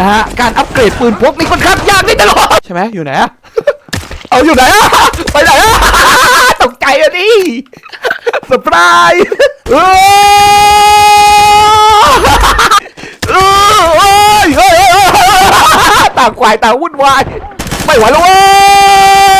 นะฮะการอัปเกรดปืนพกนี่ค่อนข้างยากนิดตลอดใช่ไหมอยู่ไหนอะเอาอยู่ไหนอะไปไหนอะตกใจอะดิเซอร์ไพรส์เออเออเฮ้ยเฮ้ยเฮ้ยเฮ้ยต่างควายต่างวุ่นวายไม่ไหวแล้วเว้ย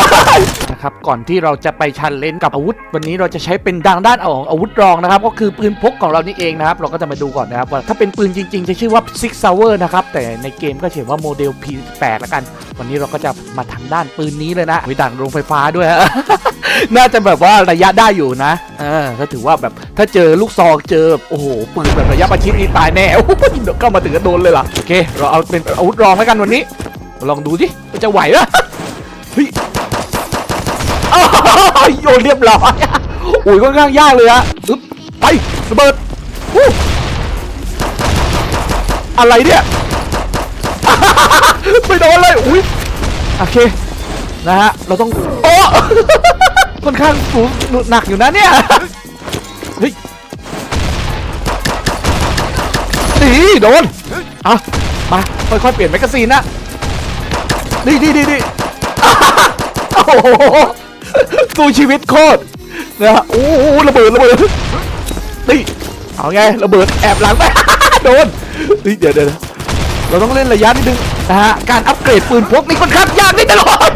นะครับก่อนที่เราจะไปชันเลนกับอาวุธ วันนี้เราจะใช้เป็นดังด้านเอาของอาวุธรองนะครับก็คือปืนพกของเรานี่เองนะครับเราก็จะมาดูก่อนนะครับว่าถ้าเป็นปืนจริงๆ จะชื่อว่า Six Hour นะครับแต่ในเกมก็เขียนว่าโมเดล P8 แล้วกัน วันนี้เราก็จะมาทางด้านปืนนี้เลยนะมีด่านโรงไฟฟ้าด้วยฮะน่าจะแบบว่าระยะได้อยู่นะเออก็ถือว่าแบบถ้าเจอลูกซองเจอโอ้โหปืนแบบระยะประชิดนี่ตายแน่โอ้โหเข้ามาถึงก็โดนเลยล่ะโอเค เราเอาเป็นอาวุธรองแล้วกันวันนี้ ลองดูสิจะไหวหรอาวโยนเรียบร้อยโอ้ยค่อนข้างยากเลยฮะอึ๊บไประเบิดอู้อะไรเนี่ยไม่โดนเลยอุ้ยโอเคนะฮะเราต้องโอ้ค่อนข้างสูงหนักอยู่นะเนี่ยเฮ้ยดีโดนอะมาค่อยๆเปลี่ยนแมกกาซีนนะดีดีดีดีโอ้โห สู้ชีวิตโคตรนะฮะโอ้โหระเบิดระเบิดนี่เอาไงระเบิดแอบหลังไป โดนนี่เดี๋ยวเดี๋ยวเราต้องเล่นระยะนิดนึงนะฮะการอัปเกรดปืนพกนี่ค่อนข้างยากนิดตลอด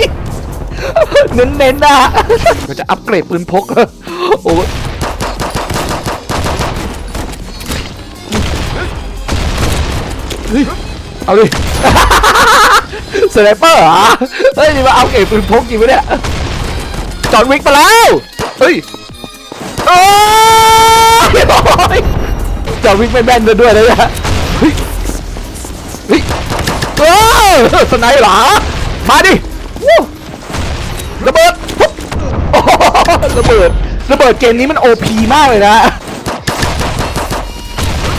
เน้นๆนะฮะเราจะอัปเกรดปืนพกโอ้เฮ้ยเอาดิสไนเปอร์เหรอเฮ้ยนี่มาอัปเกรดปืนพกจริงปะเนี่ย จอห์นวิกมาแล้วเฮ้ยโอ้ยจอห์นวิกไม่แม่นด้วยนะเนี่ยเฮ้ยเฮ้ยเออสไนเหรอมาดิวู้ระเบิดปุ๊บโอ้โหระเบิดระเบิดเกมนี้มันโอพีมากเลยนะ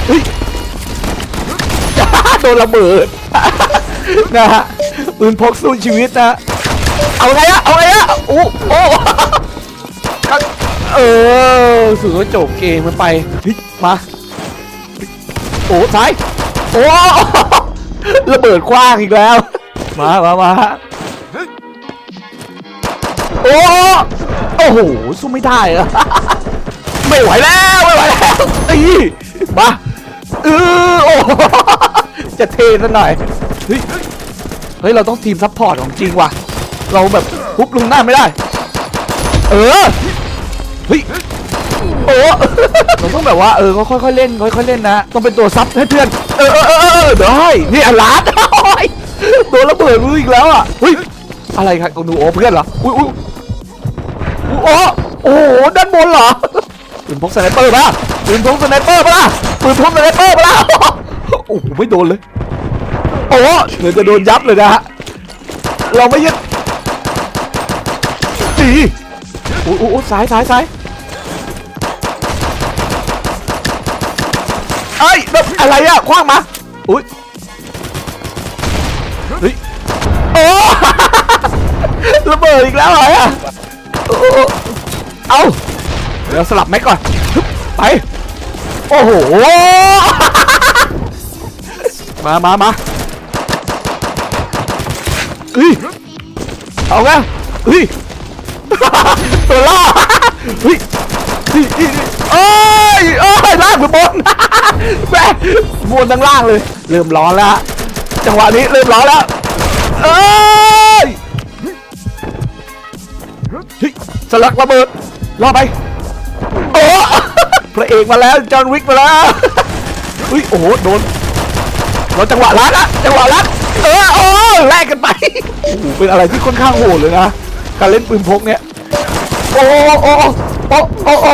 เฮ้ยโดนระเบิดนะฮะปืนพกสู้ชีวิตนะเอาไงอะเอาไงอะ อ้โอ้เออสื่อว่าจบเกมมันไปมาโอ้ซ้ายโอ้ระเบิดกว้างอีกแล้ว มามามาโอ้โอ้โหสู้ไม่ได้อะไม่ไหวแล้วไม่ไหวแล้วตีมาเออโอ้จะเทซะหน่อยเฮ้ยเฮ้ยเราต้องทีมซัพพอร์ตของจริงว่ะ เราแบบ ฮุบลุงหน้าไม่ได้ เออเฮ้ยโอ้เราต้องแบบว่าเออค่อยๆเล่นค่อยๆเล่นนะต้องเป็นตัวซับให้เพื่อนเออเออเออเออได้นี่อลาดโอ้โดนระเบิดมืออีกแล้วอะเฮ้ยอะไรครับหนูโอ้เพื่อนเหรออุ้ยอุ้ยโอ้โอ้โหด้านบนเหรอปืนพกสไนเปอร์ป่ะปืนพกสไนเปอร์ป่ะปืนพกสไนเปอร์ป่ะโอ้โหไม่โดนเลยโอ้เดี๋ยวจะโดนยับเลยนะฮะเราไม่ยึด โอ้โอ้ซ้ายซ้ายซ้ายเอ้ยแบบอะไรอะคว้างมาอุ้ยเฮ้ยโอ้ระเบิดอีกแล้วเหรออะโอ้โอ้เอาเดี๋ยวสลับแม็กก่อนไปโอ้โหมามามาเฮ้ยเอาไงเฮ้ย ตัวล่อเฮ้ยเอ้ยเอ้ยล่างหรือบนแม่บนทั้งล่างเลย เริ่มร้อนแล้ว จังหวะนี้เริ่มร้อนแล้วเอ้ยฮ้ยสลักระเบิดรอไปโอ้พระเอกมาแล้วจอห์นวิกมาแล้วเฮ้ยโอ้โหโดนเราจังหวะรัดอะจังหวะรัดเออโอ้แลกกันไปโอ้โหเป็นอะไรที่ค่อนข้างโหดเลยนะ การเล่นปืนพกเนี่ยโอ้โอ้โอ้โอ้โอ้โอ้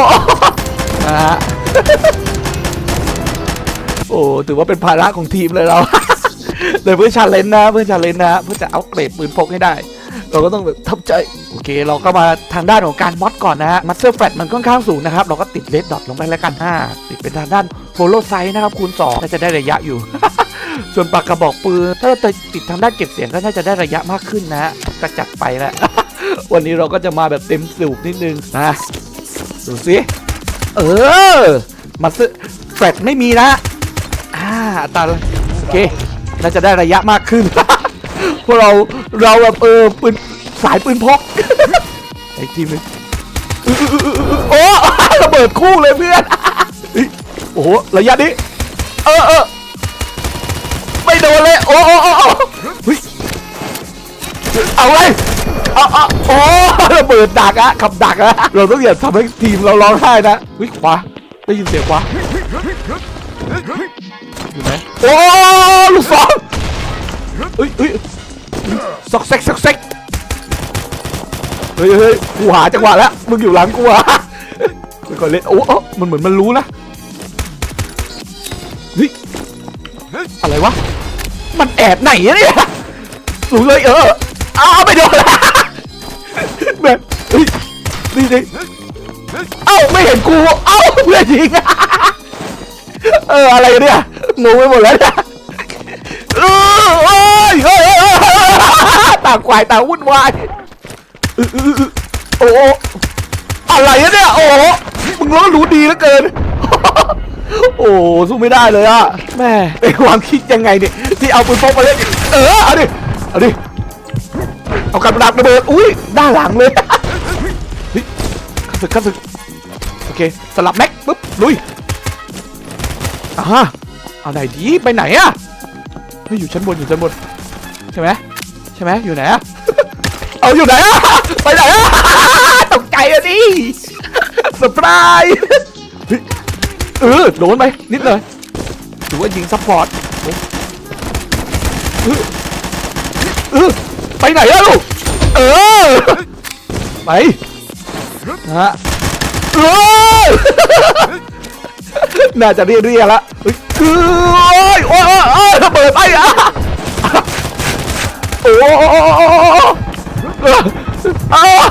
นะฮะโอ้ถือว่าเป็นภาระของทีมเลยเราเลยเพื่อชาเลนจ์นะเพื่อชาเลนจ์นะเพื่อจะเอาเกรดปืนพกให้ได้ เราก็ต้องแบบทับใจ โอเค เราก็มาทางด้านของการมอดก่อนนะฮะมัสเซอร์แฟตมันค่อนข้างสูงนะครับ เราก็ติดเลดดอทลงไปแล้วกันห้าติดเป็นทางด้านโฮโลไซส์นะครับคูณ2น่าจะได้ระยะอยู่ ส่วนปากกระบอกปืนถ้าเราติดทางด้านเก็บเสียงก็น่าจะได้ระยะมากขึ้นนะฮะก็จัดไปแล้ว วันนี้เราก็จะมาแบบเต็มสูบนิดนึงนะดูสิเออมาซื้อแฟลตไม่มีนะอ่าอัตราโอเคน่าจะได้ระยะมากขึ้น พวกเราเราแบบเออปืนสายปืนพกไอ้ทีมหนึงอื้ออื้ออื้ออื้อโอ้ระเบิดคู่เลยเพื่อนเฮ้ยโอ้โหระยะนี้เออเออไม่โดนเลยโอ้โอ้โอ้โอ้เฮ้ยเอาเลยเอาเอา โอ้ระเบิดดักอะขับดักอะเราต้องอย่าทำให้ทีมเราร้องไห้นะวิขวาได้ยินเสียงขวาอยู่ไหนโอ้ลูกศรเฮ้ยเฮ้ยซอกเซ็กซอกเซ็กเฮ้ยเฮ้ยกูหาจังหวะแล้วมึงอยู่หลังกูอะไปก่อนเล่นโอ้โอ้มันเหมือนมันรู้นะเฮ้ยอะไรวะมันแอบไหนอะเนี่ยรู้เลยเอออ้าวไม่โดน นี่นี่เอ้าไม่เห็นกูเอ้าเพื่อนยิงเอออะไรเนี่ยงงไปหมดแล้วเนี่ยโอ้ยเฮ้ยต่างควายต่างวุ่นวายโอ้โหอะไรเนี่ยโอ้มึงรู้รู้ดีเหลือเกิน โอ้สู้ไม่ได้เลยอะแม่เป็นความคิดยังไงเนี่ยที่เอาปืนพกมาเล่นเออเอาดิเอาดิเอากระดักระเบิดอุ้ยด้านหลังเลย ศึกข้าศึกโอเคสลับแม็กปุ๊บลุยอ่าฮะเอาไหนดีไปไหนอะเฮ้ยอยู่ชั้นบนอยู่ชั้นบนใช่ไหมใช่ไหมอยู่ไหนอะเอาอยู่ไหนอะไปไหนอะตกใจอะดิเซอร์ไพรส์เฮ้ยเออโดนไปนิดเลยถือว่ายิงซัพพอร์ตเออไปไหนอะลูกเออไป ฮะเออน่าจะเรียเรียละเฮ้ยเอ้ยโอ้ยโอ้ยโอ้ยระเบิดไปอะโอ้โอ้โอ้โอ้โอ้เอออ้าว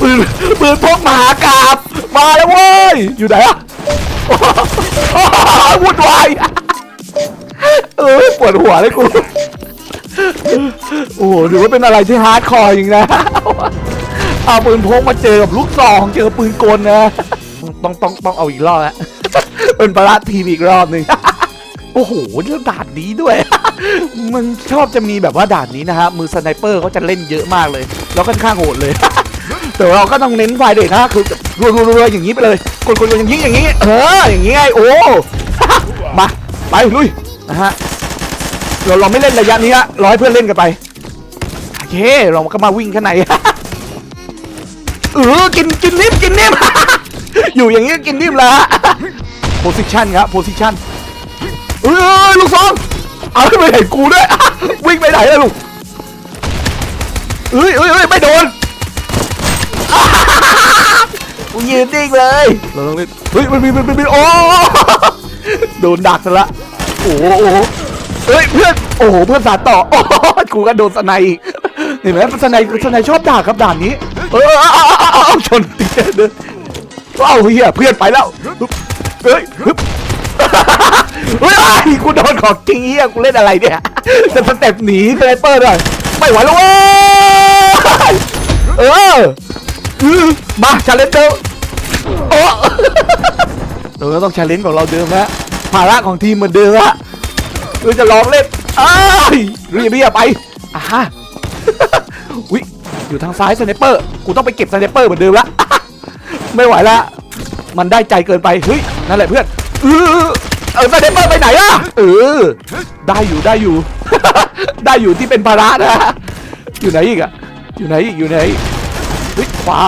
ปืนปืนพกมหากราบมาแล้วเว้ย อยู่ไหนอะวุ่นวายเออปวดหัวเลยกู โอ้โหถือว่าเป็นอะไรที่ฮาร์ดคอร์จริงนะ เอาปืนพกมาเจอกับลูกซองเจอปืนกลนะ ต้องต้องต้องเอาอีกรอบแล้วเป็นประลาดทีมอีกรอบหนึ่งโอ้โหเรื่องด่านนี้ด้วย มันชอบจะมีแบบว่าด่านนี้นะฮะมือสไนเปอร์เขาจะเล่นเยอะมากเลย แล้วค่อนข้างโหดเลย แต่เราก็ต้องเน้นไฟเด็กนะคือรัวๆอย่างนี้ไปเลยกดๆอย่างนี้อย่างนี้ เอออย่างนี้ไงโอ้มาไปลุยนะฮะเราเราไม่เล่นระยะนี้ฮะร้อให้เพื่อนเล่นกันไปโอเคเราก็มาวิ่งข้างใน กินกินนิ่มกินนิ่ม อยู่อย่างนี้กินนิ่มล้วโพสิชันครับโพสิชันเอ้ยลูกซองเอาไปเห็นกูด้วยวิ่งไปไหนล่ะลูกเอ้ยเอ้ยเอ้ยไม่โดนกูยืนนิ่งเลย เราต้องเล่นเฮ้ยมันมีมันมีมันมีโอ้โดนดักซะละโอ้โหเฮ้ยเพื่อนโอ้โหเพื่อนสาดต่อโอ้โหกูก็โดนสไนอีกเห็นไหมสไนสไนชอบด่าครับด่านนี้ เออาเอาเอาเอาเอาชนติดเดินเอาเฮียเพื่อนไปแล้วฮึบเฮ้ยฮึบเฮ้ยไอ้กูโดนของจริงเฮียกูเล่นอะไรเนี่ยจะสเต็ปหนีสไนเปอร์ด้วยไม่ไหวแล้วเว้ยเออมาชาเลนเจอร์โอ้เราต้องชาเลนจ์ของเราเดิมฮะภาระของทีมเหมือนเดิมฮะเราจะลองเล่นอ้ายเรียบเรียบไปอ่าฮะวิ อยู่ทางซ้ายสไนเปอร์ กูต้องไปเก็บสไนเปอร์เหมือนเดิมละ ไม่ไหวละ มันได้ใจเกินไป เฮ้ย นั่นแหละเพื่อน เออเออสไนเปอร์ไปไหนอะเออ ได้อยู่ได้อยู่ ได้อยู่ที่เป็นภาระนะ อยู่ไหนอีกอะอยู่ไหนอีกอยู่ไหนอีกเฮ้ยขวา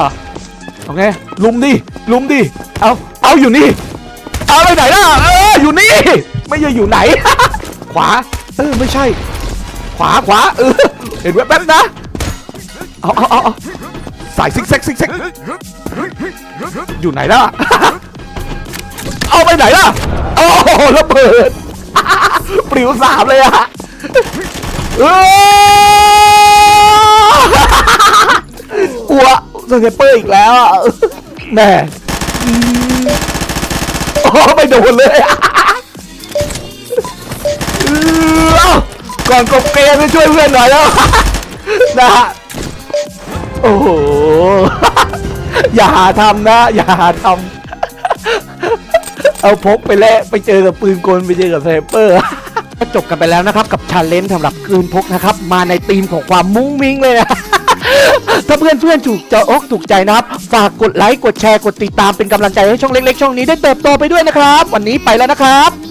เอาไง ลุมดิ ลุมดิ เอา เอาอยู่นี่ เอาไปไหนล่ะ เออ อยู่นี่ ไม่ใช่อยู่ไหน ขวา เออ ไม่ใช่ ขวา ขวา เออ เห็นแว๊บๆนะ เอาเอาเอาสายซิกแซกซิกแซกอยู่ไหนล่ะ เอาไปไหนล่ะ โอ้โหระเบิด ปลิวสามเลยอะเออัวสเนเปอร์อีกแล้วแม่อืมโอ้ไม่โดนเลยก่อนกบเกมไปช่วยเพื่อนหน่อยแล้วนะฮะ โอ้โห อย่าหาทำนะ อย่าหาทำ เอาพกไปแล้วไปเจอกับปืนกลไปเจอกับสไนเปอร์ก็จบกันไปแล้วนะครับ กับชาเลนจ์สำหรับคืนพกนะครับ มาในธีมของความมุ้งมิ้งเลยนะถ้าเพื่อนเพื่อนถูกใจอกถูกใจนะครับ ฝากกดไลค์ กดแชร์ กดติดตามเป็นกำลังใจให้ช่องเล็กๆ ช่องนี้ได้เติบโตไปด้วยนะครับ วันนี้ไปแล้วนะครับ